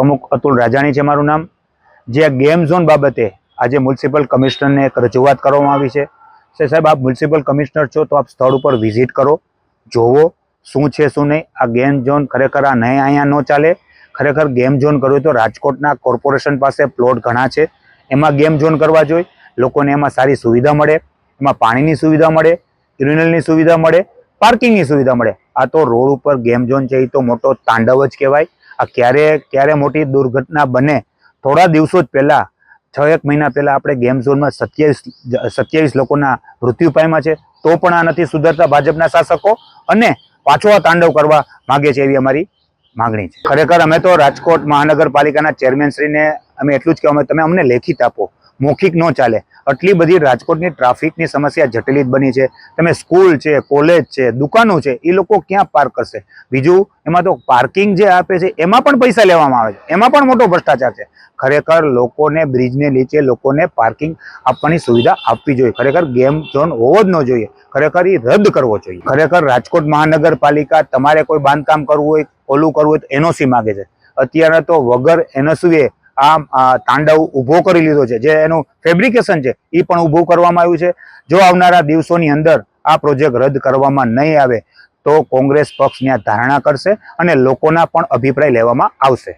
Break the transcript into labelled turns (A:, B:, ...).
A: પ્રમુખ અતુલ રાજાણી છે મારું નામ. જે આ ગેમ ઝોન બાબતે આજે મ્યુનિસિપલ કમિશનરને એક રજૂઆત કરવામાં આવી છે. સાહેબ, આપ મ્યુનિસિપલ કમિશનર છો તો આપ સ્થળ ઉપર વિઝિટ કરો, જોવો શું છે, શું નહીં. આ ગેમ ઝોન ખરેખર આ નહીં, અહીંયા ન ચાલે. ખરેખર ગેમ ઝોન કરવું તો રાજકોટના કોર્પોરેશન પાસે પ્લોટ ઘણા છે. એમાં ગેમ ઝોન કરવા જોઈએ. લોકોને એમાં સારી સુવિધા મળે, એમાં પાણીની સુવિધા મળે, યુરિનલની સુવિધા મળે, પાર્કિંગની સુવિધા મળે. આ તો રોડ ઉપર ગેમ ઝોન છે, એ તો મોટો તાંડવ જ કહેવાય. આ ક્યારે ક્યારે મોટી દુર્ઘટના બને, થોડા દિવસો જ પહેલાં, છ એક મહિના પહેલાં આપણે ગેમ ઝોનમાં સત્યાવીસ સત્યાવીસ લોકોના મૃત્યુ પામ્યા છે, તો પણ આ નથી સુધરતા ભાજપના શાસકો અને પાછો આ તાંડવ કરવા માગે છે એવી અમારી માગણી છે. ખરેખર અમે તો રાજકોટ મહાનગરપાલિકાના ચેરમેનશ્રીને અમે એટલું જ કહેવા તમે અમને લેખિત આપો. મૌખિક ન ચાલે. આટલી બધી રાજકોટની ટ્રાફિકની સમસ્યા જટિલિત બની છે. તમે સ્કૂલ છે, કોલેજ છે, દુકાનો છે, એ લોકો ક્યાં પાર્ક કરશે? બીજું, એમાં તો પાર્કિંગ જે આપે છે, એમાં પણ પૈસા લેવામાં આવે છે. એમાં પણ મોટો ભ્રષ્ટાચાર છે. ખરેખર લોકોને, બ્રિજને નીચે લોકોને પાર્કિંગ આપવાની સુવિધા આપવી જોઈએ. ખરેખર ગેમ ઝોન હોવો જ ન જોઈએ. ખરેખર એ રદ કરવો જોઈએ. ખરેખર રાજકોટ મહાનગરપાલિકા તમારે કોઈ બાંધકામ કરવું હોય, ઓલું કરવું હોય તો એનઓસી માગે છે. અત્યારે તો વગર એનઓસીએ આ તાંડવ ઊભો કરી લીધો છે, જે એનું ફેબ્રિકેશન છે એ પણ ઊભું કરવામાં આવ્યું છે. જો આવનારા દિવસોની અંદર આ પ્રોજેક્ટ રદ કરવામાં નહીં આવે, તો કોંગ્રેસ પક્ષ ત્યાં ધારણા કરશે અને લોકોના પણ અભિપ્રાય લેવામાં આવશે.